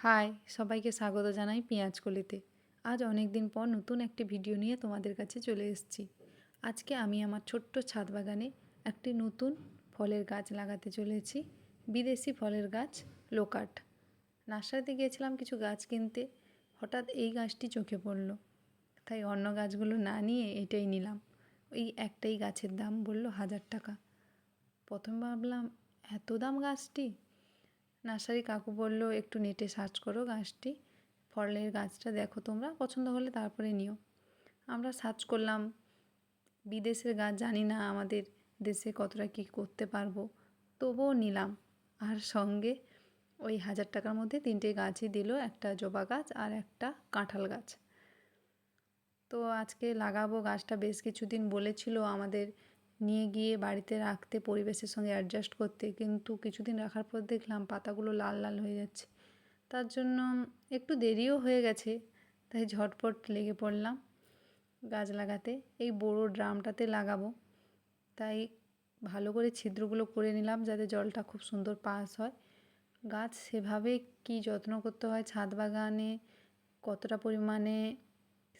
High, সবাইকে স্বাগত জানাই পেঁয়াজকলিতে আজ অনেক দিন পর নতুন একটি ভিডিও নিয়ে তোমাদের কাছে চলে এসেছি। আজকে আমি আমার ছোট্ট ছাদ বাগানে একটি নতুন ফলের গাছ লাগাতে চলেছি, বিদেশি ফলের গাছ লোকাট নার্সারিতে গিয়েছিলাম কিছু গাছ কিনতে, হঠাৎ এই গাছটি চোখে পড়ল। তাই অন্য গাছগুলো না নিয়ে এটাই নিলাম। ওই একটাই গাছের দাম বলল হাজার টাকা। প্রথম ভাবলাম, এত দাম গাছটি? নার্সারি কাকু বলল, একটু নেটে সার্চ করো গাছটি। ফলের গাছটা দেখো তোমরা, পছন্দ হলে তারপরে নিও। আমরা সার্চ করলাম, বিদেশের গাছ জানি না আমাদের দেশে কতটা কী করতে পারব? তবুও নিলাম। আর সঙ্গে ওই হাজার টাকার মধ্যে তিনটে গাছই দিল, একটা জবা গাছ আর একটা কাঁঠাল গাছ। তো আজকে লাগাবো গাছটা, বেশ কিছুদিন বলেছিল আমাদের নিয়ে গিয়ে বাড়িতে রাখতে, পরিবেশের সঙ্গে অ্যাডজাস্ট করতে। কিন্তু কিছুদিন রাখার পর দেখলাম পাতাগুলো লাল লাল হয়ে যাচ্ছে। তার জন্য একটু দেরিও হয়ে গেছে, তাই ঝটপট লেগে পড়লাম গাছ লাগাতে। এই বড়ো ড্রামটাতে লাগাবো। তাই ভালো করে ছিদ্রগুলো করে নিলাম যাতে জলটা খুব সুন্দর পাস হয়। গাছ সেভাবে কি যত্ন করতে হয়? ছাদ বাগানে কতটা পরিমাণে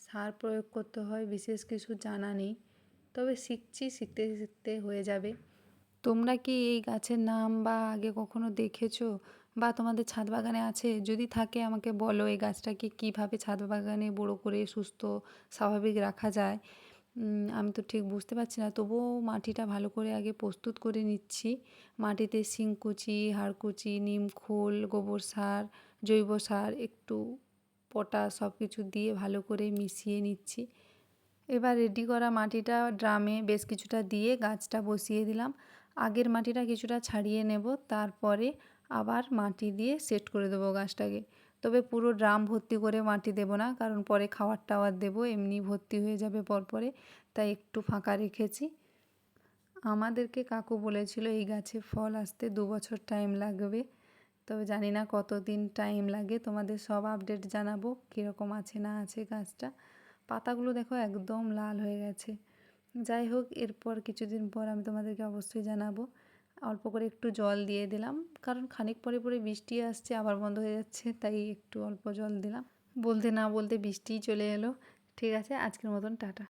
সার প্রয়োগ করতে হয়? বিশেষ কিছু জানা নেই। তবে শিখছি, শিখতে শিখতে হয়ে যাবে। তোমরা কি এই গাছের নাম বা আগে কখনো দেখেছ? বা তোমাদের ছাদ বাগানে আছে? যদি থাকে, আমাকে বলো এই গাছটাকে কীভাবে ছাদ বাগানে বড়ো করে সুস্থ, স্বাভাবিক রাখা যায়। আমি তো ঠিক বুঝতে পারছি না, তবুও মাটিটা ভালো করে আগে প্রস্তুত করে নিচ্ছি। মাটিতে শিংকুচি, হাড়কুচি, নিম খোল, গোবর সার, জৈব সার, একটু পটাশ সব কিছু দিয়ে ভালো করে মিশিয়ে নিচ্ছি। এবার রেডি করা মাটিটা ড্রামে বেশ কিছুটা দিয়ে গাছটা বসিয়ে দিলাম। আগের মাটিটা কিছুটা ছাড়িয়ে নেব, তারপরে আবার মাটি দিয়ে সেট করে দেবো গাছটাকে। তবে পুরো ড্রাম ভর্তি করে মাটি দেবো না, কারণ পরে খাওয়ার টাওয়ার দেবো, এমনি ভর্তি হয়ে যাবে পরপরে, তাই একটু ফাঁকা রেখেছি। আমাদেরকে কাকু বলেছিল এই গাছে ফল আসতে দু বছর টাইম লাগবে। তবে জানি না কতদিন টাইম লাগে, তোমাদের সব আপডেট জানাব, কীরকম আছে না আছে গাছটা। পাতাগুলো দেখো একদম লাল হয়ে গেছে। যাই হোক, এরপর কিছুদিন পর আমি তোমাদেরকে অবশ্যই জানাব। অল্প করে একটু জল দিয়ে দিলাম, কারণ খানিক পরে পরে বৃষ্টি আসছে, আবার বন্ধ হয়ে যাচ্ছে, তাই একটু অল্প জল দিলাম। বলতে না বলতে বৃষ্টিই চলে এলো। ঠিক আছে, আজকের মতন, টাটা।